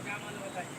kamu lu tadi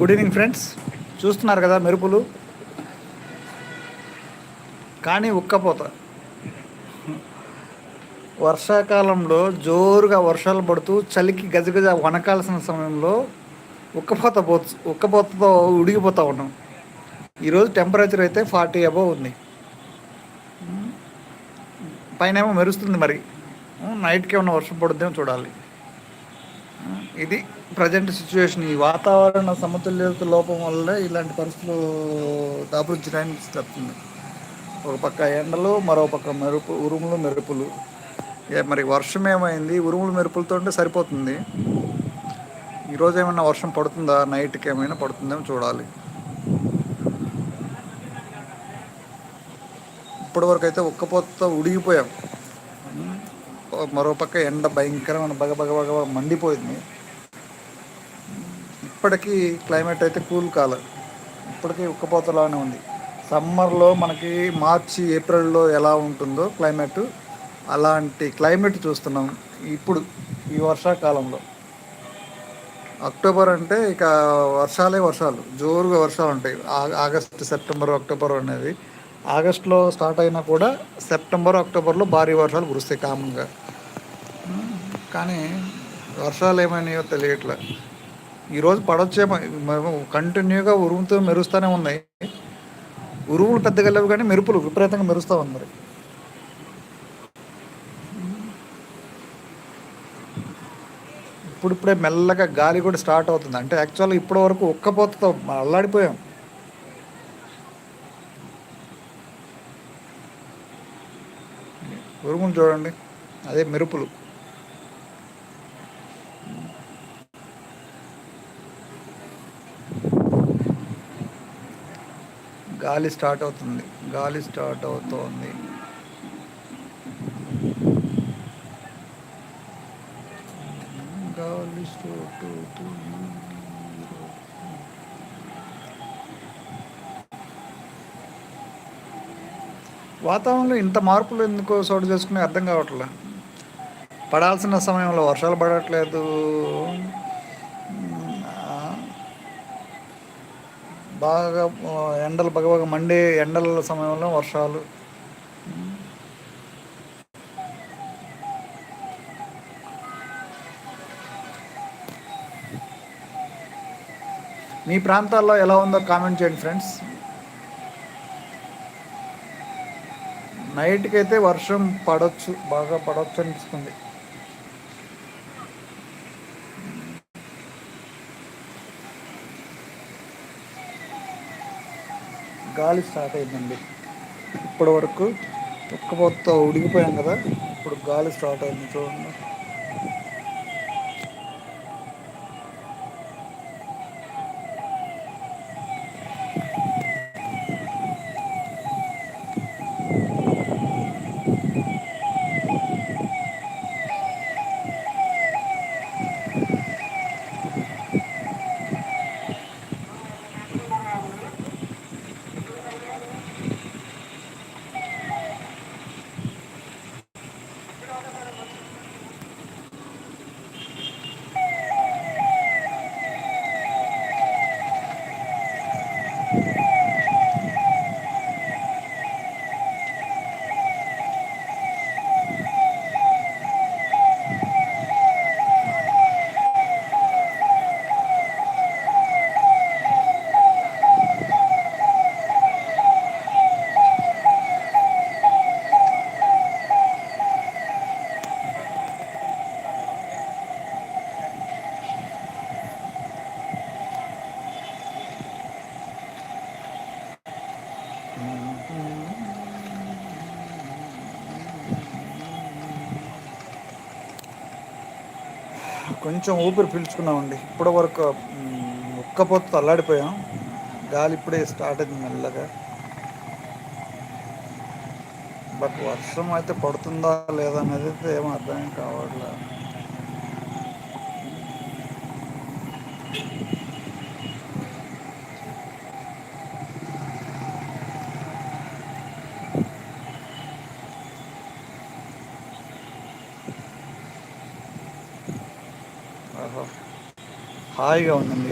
good evening friends చూస్తున్నారు కదా మెరుపులు? కానీ ఉక్కపోత. వర్షాకాలంలో జోరుగా వర్షాలు పడుతూ చలికి గజగజ వనకాల్సిన సమయంలో ఉక్కపోత పో ఉక్కపోతతో ఉడిగిపోతూ ఉన్నాం. ఈరోజు టెంపరేచర్ అయితే ఫార్టీ అబవ్ ఉంది. పైన ఏమో మెరుస్తుంది మరి. నైట్కి ఏమైనా వర్షం పడుద్దేమో చూడాలి. ఇది ప్రజెంట్ సిచ్యువేషన్ ఈ వాతావరణ సమతుల్యత లోపం వల్ల ఇలాంటి పరిస్థితులు దాపురించడానికి చెప్తుంది ఒక పక్క ఎండలు మరో పక్క మెరుపు ఉరుములు మెరుపులు. మరి వర్షం ఏమైంది? ఉరుములు మెరుపులతో ఉంటే సరిపోతుంది. ఈరోజు ఏమైనా వర్షం పడుతుందా? నైట్కి ఏమైనా పడుతుందేమో చూడాలి. ఇప్పటివరకు అయితే ఒక్కపోతతో ఉడిగిపోయాం. మరో పక్క ఎండ భయంకరమైన బగ బగ బగ మండిపోయింది. ఇప్పటికీ క్లైమేట్ అయితే కూల్ కాల. ఇప్పటికీ ఉక్కపోతలానే ఉంది. సమ్మర్లో మనకి మార్చి ఏప్రిల్లో ఎలా ఉంటుందో క్లైమేట్ అలాంటి క్లైమేట్ చూస్తున్నాం ఇప్పుడు ఈ వర్షాకాలంలో. అక్టోబర్ అంటే ఇక వర్షాలే వర్షాలు జోరుగా వర్షాలు ఉంటాయి. ఆగస్టు సెప్టెంబర్ అక్టోబర్ అనేది ఆగస్టులో స్టార్ట్ అయినా కూడా సెప్టెంబర్ అక్టోబర్లో భారీ వర్షాలు కురుస్తాయి కామన్గా కానీ వర్షాలు ఏమైనాయో తెలియట్లే. ఈరోజు పడొచ్చేమో కంటిన్యూగా ఉరుముతూ మెరుస్తూనే ఉన్నాయి. ఉరువులు పెద్దగా లేవు కానీ మెరుపులు విపరీతంగా మెరుస్తూ ఉంది ఇప్పుడిప్పుడే మెల్లగా గాలి కూడా స్టార్ట్ అవుతుంది. అంటే యాక్చువల్గా ఇప్పటి వరకు ఒక్కపోతతో అల్లాడిపోయాం. ఉరుములు చూడండి. అదే మెరుపులు. గాలి స్టార్ట్ అవుతుంది. గాలి స్టార్ట్ అవుతోంది. గాలి స్టార్ట్ అవుతుంది. వాతావరణంలో ఇంత మార్పులు ఎందుకో చోటు చేసుకుని అర్థం కావట్లే. పడాల్సిన సమయంలో వర్షాలు పడట్లేదు. బాగా ఎండలు బాగా బాగా మండే ఎండల సమయంలో వర్షాలు. మీ ప్రాంతాల్లో ఎలా ఉందో కామెంట్ చేయండి ఫ్రెండ్స్. నైట్కి అయితే వర్షం పడవచ్చు బాగా పడవచ్చు అనిపిస్తుంది. గాలి స్టార్ట్ అయిందండి. ఇప్పటి వరకు ఉక్కపోతతో ఉడికిపోయాం కదా ఇప్పుడు గాలి స్టార్ట్ అయింది చూడండి. కొంచెం ఊపిరి పీల్చుకున్నామండి. ఇప్పటి వరకు ఉక్కపోతతో అల్లాడిపోయాం గాలి ఇప్పుడే స్టార్ట్ అయింది మెల్లగా. బట్ వర్షం అయితే పడుతుందా లేదా అనేది అయితే ఏమో అర్థం కావట్లేదు. హాయిగా ఉందండి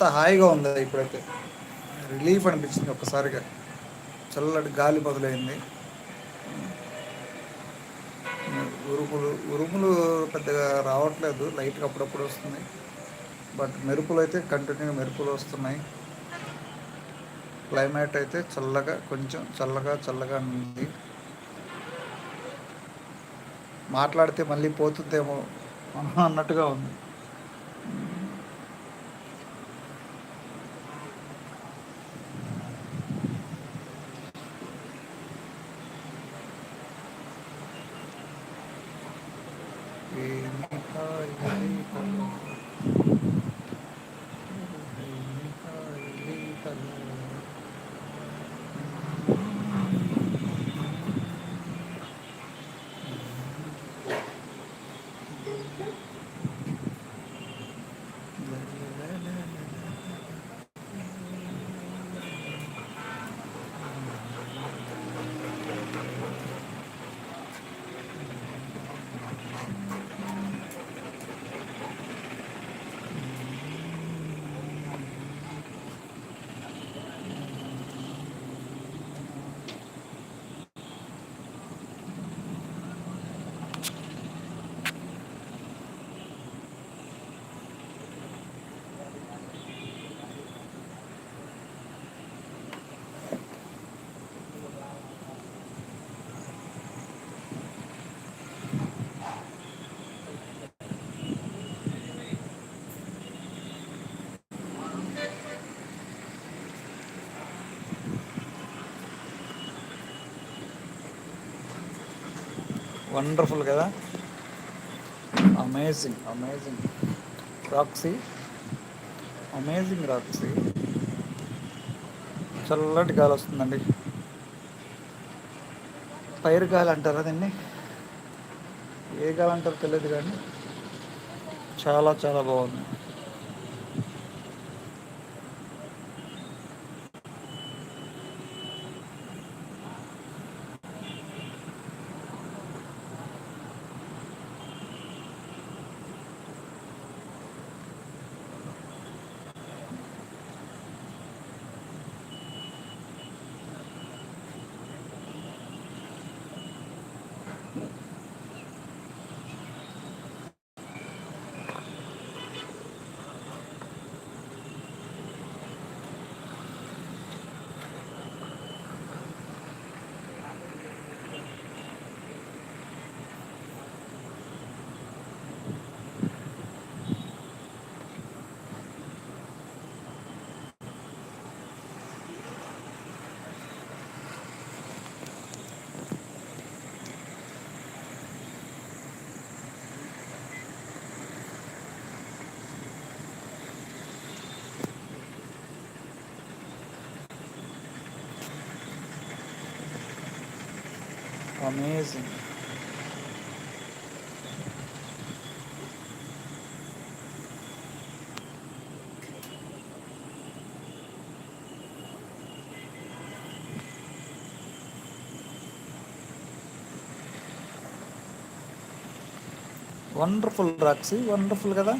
ఎంత హాయిగా ఉందో ఇప్పుడైతే. రిలీఫ్ అనిపించింది ఒక్కసారిగా. చల్లటి గాలి మొదలైంది. ఉరుములు ఉరుములు పెద్దగా రావట్లేదు. లైట్గా అప్పుడప్పుడు వస్తున్నాయి. బట్ మెరుపులు అయితే కంటిన్యూ మెరుపులు వస్తున్నాయి. క్లైమేట్ అయితే చల్లగా కొంచెం చల్లగా చల్లగా ఉంది. మాట్లాడితే మళ్ళీ పోతుందేమో అన్నట్టుగా ఉంది. వండర్ఫుల్ కదా? Amazing amazing Roxy amazing Roxy చల్లటి గాలి వస్తుందండి. పైరు గాలి అంటారా దీన్ని? ఏ గాలి అంటారో తెలియదు కానీ చాలా చాలా బాగుంది. అమేజింగ్ వండర్ఫుల్ రాక్సీ వండర్ఫుల్ కదా?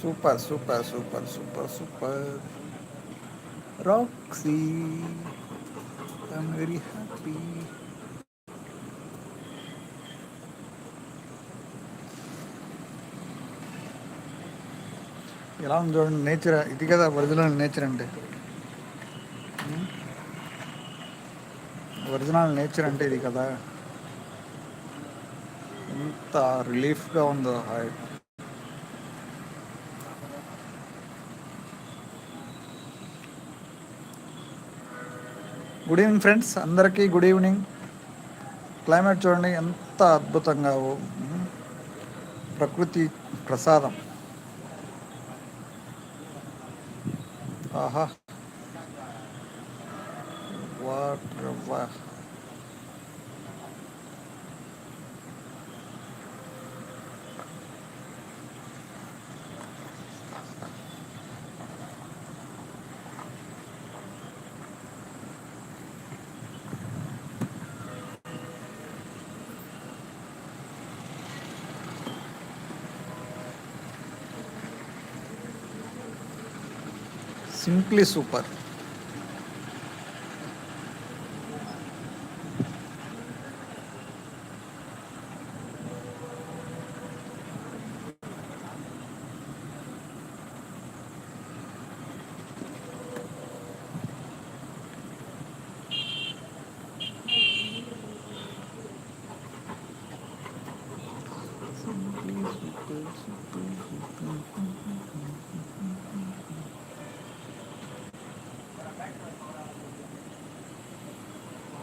Super super super super super Roxy I'm very happy ఎలా ఉంది చూడండి నేచర్ ఇది కదా ఒరిజినల్ నేచర్ అంటే. ఒరిజినల్ నేచర్ అంటే ఇది కదా. ఎంత రిలీఫ్గా ఉందో హాయ్. గుడ్ ఈవినింగ్ ఫ్రెండ్స్ అందరికీ గుడ్ ఈవినింగ్ క్లైమేట్ చూడండి ఎంత అద్భుతంగా ప్రకృతి ప్రసాదం. ఆహా. వాటర్ సింప్లీ సూపర్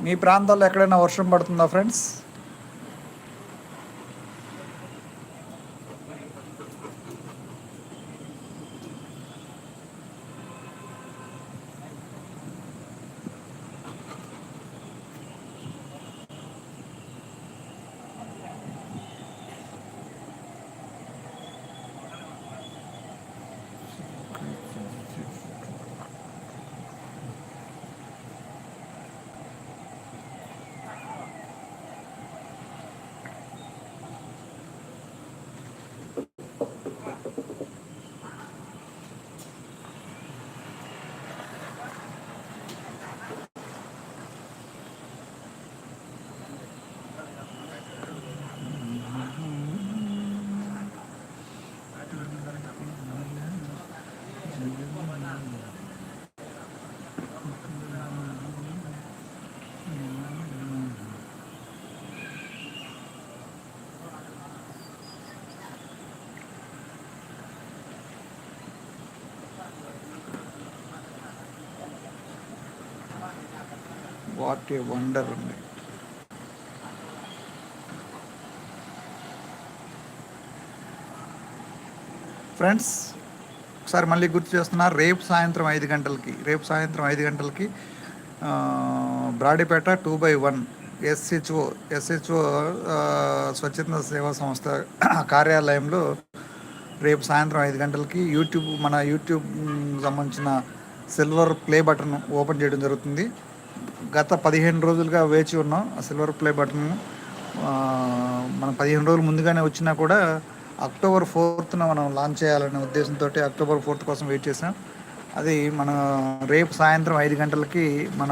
మీ ప్రాంతాల్లో ఎక్కడైనా వర్షం పడుతుందా ఫ్రెండ్స్ వాట్ ఏ వండర్ ఉంది. ఫ్రెండ్స్ ఒకసారి మళ్ళీ గుర్తు చేస్తున్నా రేపు సాయంత్రం ఐదు గంటలకి రేపు సాయంత్రం ఐదు గంటలకి Brodipet two by one SHO SHO స్వచ్ఛంద సేవా సంస్థ కార్యాలయంలో రేపు సాయంత్రం ఐదు గంటలకి యూట్యూబ్ మన యూట్యూబ్ సంబంధించిన సిల్వర్ ప్లే బటన్ ఓపెన్ చేయడం జరుగుతుంది. గత పదిహేను రోజులుగా వేచి ఉన్నాం. ఆ సిల్వర్ ప్లే బటన్ మనం పదిహేను రోజులు ముందుగానే వచ్చినా కూడా అక్టోబర్ ఫోర్త్న మనం లాంచ్ చేయాలనే ఉద్దేశంతో అక్టోబర్ ఫోర్త్ కోసం వెయిట్ చేసాం అది మన రేపు సాయంత్రం ఐదు గంటలకి మన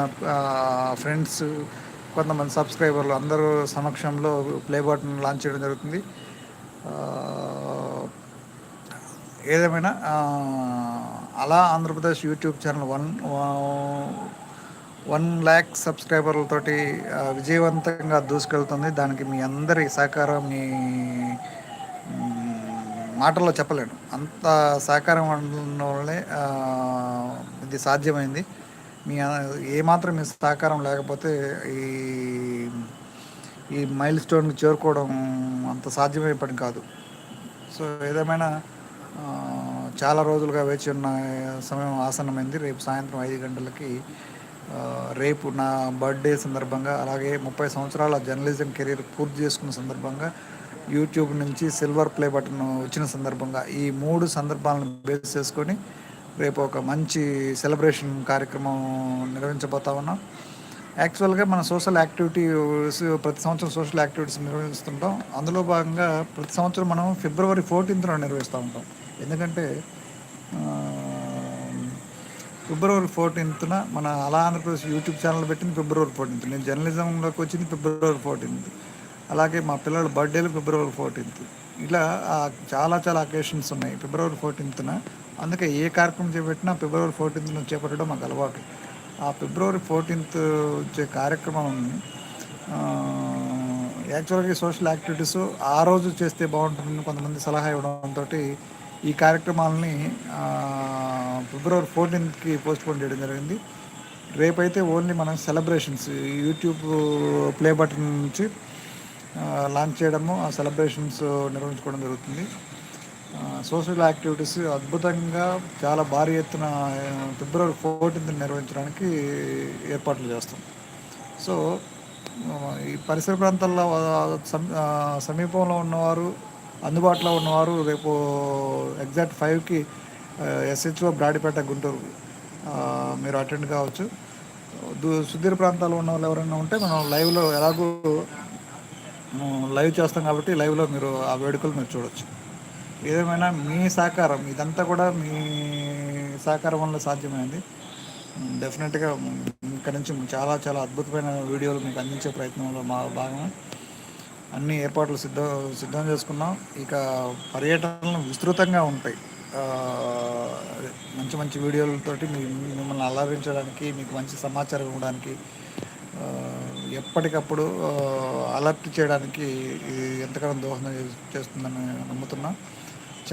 ఫ్రెండ్స్ కొంతమంది సబ్స్క్రైబర్లు అందరూ సమక్షంలో ప్లే బటన్ లాంచ్ చేయడం జరుగుతుంది. ఏదేమైనా అలా Andhra Pradesh YouTube channel one one lakh సబ్స్క్రైబర్లతోటి విజయవంతంగా దూసుకెళ్తుంది. దానికి మీ అందరి సహకారం మీ మాటల్లో చెప్పలేను. అంత సహకారం ఉండడం వల్లే ఇది సాధ్యమైంది. మీ ఏమాత్రం మీ సహకారం లేకపోతే ఈ ఈ మైల్ స్టోన్కి చేరుకోవడం అంత సాధ్యమైన పని కాదు. సో ఏదేమైనా చాలా రోజులుగా వేచి ఉన్న సమయం ఆసన్నమైంది. రేపు సాయంత్రం ఐదు గంటలకి రేపు నా బర్త్డే సందర్భంగా అలాగే ముప్పై సంవత్సరాల జర్నలిజం కెరీర్ పూర్తి చేసుకున్న సందర్భంగా యూట్యూబ్ నుంచి సిల్వర్ ప్లే బటన్ వచ్చిన సందర్భంగా ఈ మూడు సందర్భాలను బేస్ చేసుకొని రేపు ఒక మంచి సెలబ్రేషన్ కార్యక్రమం నిర్వహించబోతా ఉన్నాం. యాక్చువల్గా మన సోషల్ యాక్టివిటీస్ ప్రతి సంవత్సరం సోషల్ యాక్టివిటీస్ నిర్వహిస్తుంటాం. అందులో భాగంగా ప్రతి సంవత్సరం మనం ఫిబ్రవరి ఫోర్టీన్త్లో నిర్వహిస్తూ ఉంటాం. ఎందుకంటే ఫిబ్రవరి ఫోర్టీన్త్న మన అలా ఆంధ్రప్రదేశ్ యూట్యూబ్ ఛానల్ పెట్టింది ఫిబ్రవరి ఫోర్టీన్త్. నేను జర్నలిజంలోకి వచ్చింది ఫిబ్రవరి ఫోర్టీన్త్. అలాగే మా పిల్లల బర్త్డేలు ఫిబ్రవరి ఫోర్టీన్త్. ఇలా చాలా చాలా అకేషన్స్ ఉన్నాయి ఫిబ్రవరి ఫోర్టీన్త్న. అందుకే ఏ కార్యక్రమం చేపట్టినా ఫిబ్రవరి ఫోర్టీన్త్న చేపట్టడం మాకు అలవాటు. ఆ ఫిబ్రవరి ఫోర్టీన్త్ వచ్చే కార్యక్రమం యాక్చువల్గా సోషల్ యాక్టివిటీస్ ఆ రోజు చేస్తే బాగుంటుందని కొంతమంది సలహా ఇవ్వడంతో ఈ కార్యక్రమాలని ఫిబ్రవరి ఫోర్టీన్త్కి పోస్ట్పోన్ చేయడం జరిగింది. రేపైతే ఓన్లీ మనం సెలబ్రేషన్స్ యూట్యూబ్ ప్లే బటన్ నుంచి లాంచ్ చేయడము ఆ సెలబ్రేషన్స్ నిర్వహించుకోవడం జరుగుతుంది. సోషల్ యాక్టివిటీస్ అద్భుతంగా చాలా భారీ ఎత్తున ఫిబ్రవరి ఫోర్టీన్త్ నిర్వహించడానికి ఏర్పాట్లు చేస్తాం. సో ఈ పరిసర ప్రాంతాల్లో సమీపంలో ఉన్నవారు అందుబాటులో ఉన్నవారు రేపు ఎగ్జాక్ట్ ఫైవ్కి ఎస్హెచ్ఓ బ్రాడిపేట గుంటూరు. మీరు అటెండ్ కావచ్చు. సుదీర ప్రాంతాల్లో ఉన్న వాళ్ళు ఎవరైనా ఉంటే మనం లైవ్లో ఎలాగో లైవ్ చేస్తాం కాబట్టి లైవ్లో మీరు ఆ వేడుకలు మీరు చూడవచ్చు ఏదేమైనా మీ సహకారం ఇదంతా కూడా మీ సహకారం వల్ల సాధ్యమైంది. డెఫినెట్గా ఇక్కడ నుంచి చాలా చాలా అద్భుతమైన వీడియోలు మీకు అందించే ప్రయత్నంలో మా భాగమే. అన్ని ఏర్పాట్లు సిద్ధం సిద్ధం చేసుకున్నాం. ఇక పర్యటనలు విస్తృతంగా ఉంటాయి. మంచి మంచి వీడియోలతోటి మీ మిమ్మల్ని అలరించడానికి మీకు మంచి సమాచారం ఇవ్వడానికి ఎప్పటికప్పుడు అలర్ట్ చేయడానికి ఎంతగానో దోహదం చేస్తుందని నమ్ముతున్నా.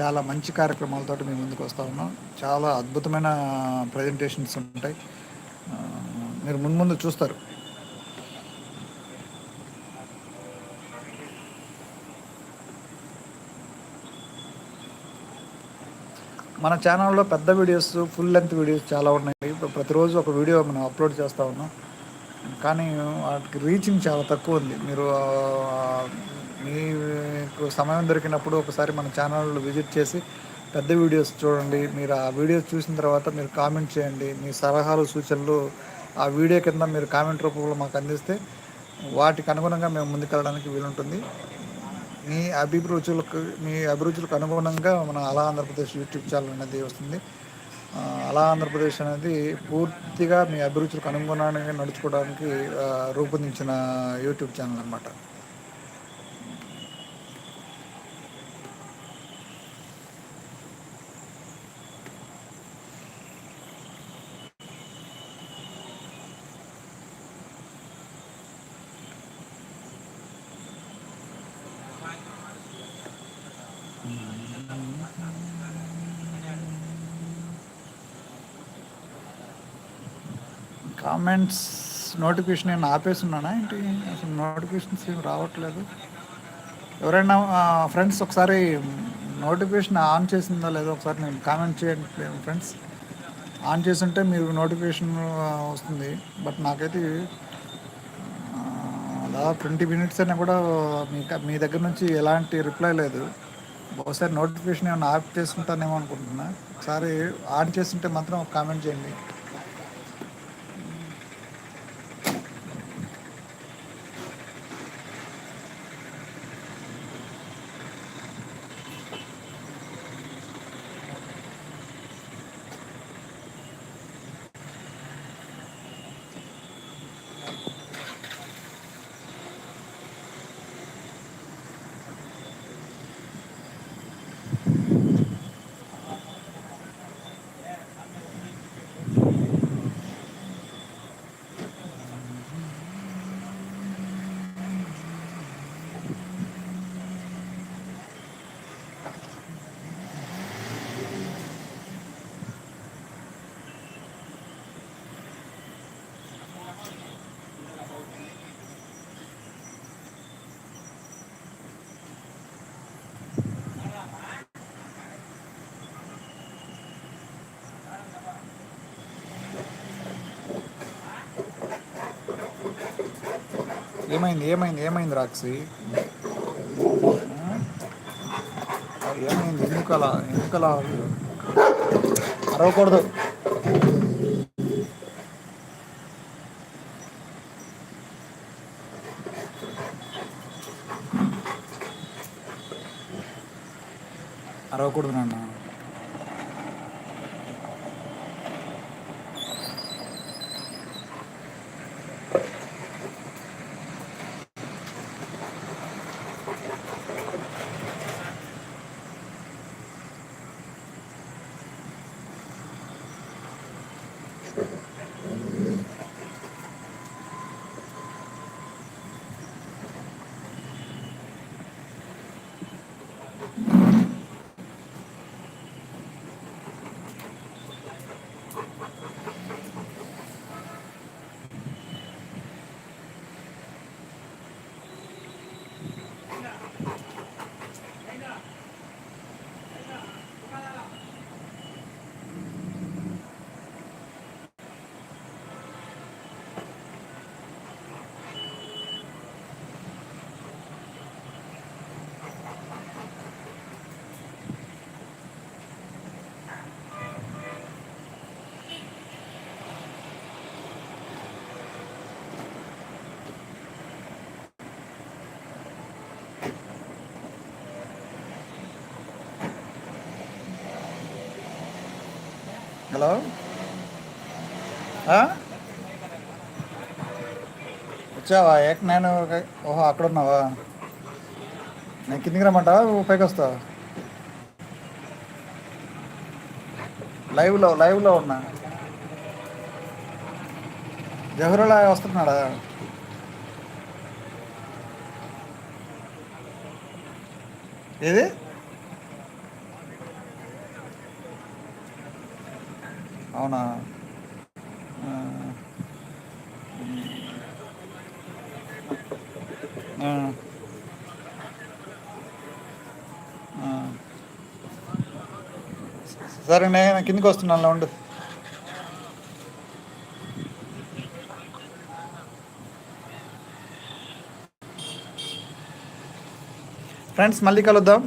చాలా మంచి కార్యక్రమాలతో మేము ముందుకు వస్తూ ఉన్నాం. చాలా అద్భుతమైన ప్రజెంటేషన్స్ ఉంటాయి. మీరు ముందు చూస్తారు. మన ఛానల్లో పెద్ద వీడియోస్ ఫుల్ లెంత్ వీడియోస్ చాలా ఉన్నాయి. ప్రతిరోజు ఒక వీడియో మనం అప్లోడ్ చేస్తూ ఉన్నాం. కానీ వాటికి రీచింగ్ చాలా తక్కువ ఉంది. మీరు మీకు సమయం దొరికినప్పుడు ఒకసారి మన ఛానల్ విజిట్ చేసి పెద్ద వీడియోస్ చూడండి. మీరు ఆ వీడియోస్ చూసిన తర్వాత మీరు కామెంట్ చేయండి. మీ సలహాలు సూచనలు ఆ వీడియో కింద మీరు కామెంట్ రూపంలో మాకు అందిస్తే వాటికి అనుగుణంగా మేము ముందుకెళ్ళడానికి వీలుంటుంది. మీ అభిరుచులకు మీ అభిరుచులకు అనుగుణంగా మన అలా ఆంధ్రప్రదేశ్ యూట్యూబ్ ఛానల్ అనేది వస్తుంది. అలా ఆంధ్రప్రదేశ్ అనేది పూర్తిగా మీ అభిరుచులకు అనుగుణంగా నడుచుకోవడానికి రూపొందించిన యూట్యూబ్ ఛానల్ అనమాట కామెంట్స్ నోటిఫికేషన్ నేను ఆపేస్తున్నానా ఏంటి? అసలు నోటిఫికేషన్స్ ఏమి రావట్లేదు. ఎవరైనా ఫ్రెండ్స్ ఒకసారి నోటిఫికేషన్ ఆన్ చేసిందో లేదో ఒకసారి నేను కామెంట్ చేయండి ఫ్రెండ్స్. ఆన్ చేస్తుంటే మీరు నోటిఫికేషన్ వస్తుంది. బట్ నాకైతే దాదాపు ట్వంటీ మినిట్స్ అయినా కూడా మీ మీ దగ్గర నుంచి ఎలాంటి రిప్లై లేదు. ఒకసారి నోటిఫికేషన్ ఏమైనా ఆఫ్ చేసుకుంటానేమో అనుకుంటున్నా. ఒకసారి ఆన్ చేస్తుంటే మాత్రం ఒక కామెంట్ చేయండి. ఏమైంది ఏమైంది ఏమైంది రాక్సి ఏమైంది? ఎందుకు అలా ఎందుకు అలా అరవకూడదు. అరవకూడదు నాన్న. హలో? వచ్చావా? ఏక నేను ఓహో అక్కడ ఉన్నావా? నేను కిందికి రమ్మంటావా? పైకి వస్తావా? లైవ్లో లైవ్లో ఉన్నా. జహరులా వస్తున్నాడా? ఏది? అవునా? సరే నేను కిందికి వస్తున్నాను ఉండు. ఫ్రెండ్స్ మళ్ళీ కలుద్దాం.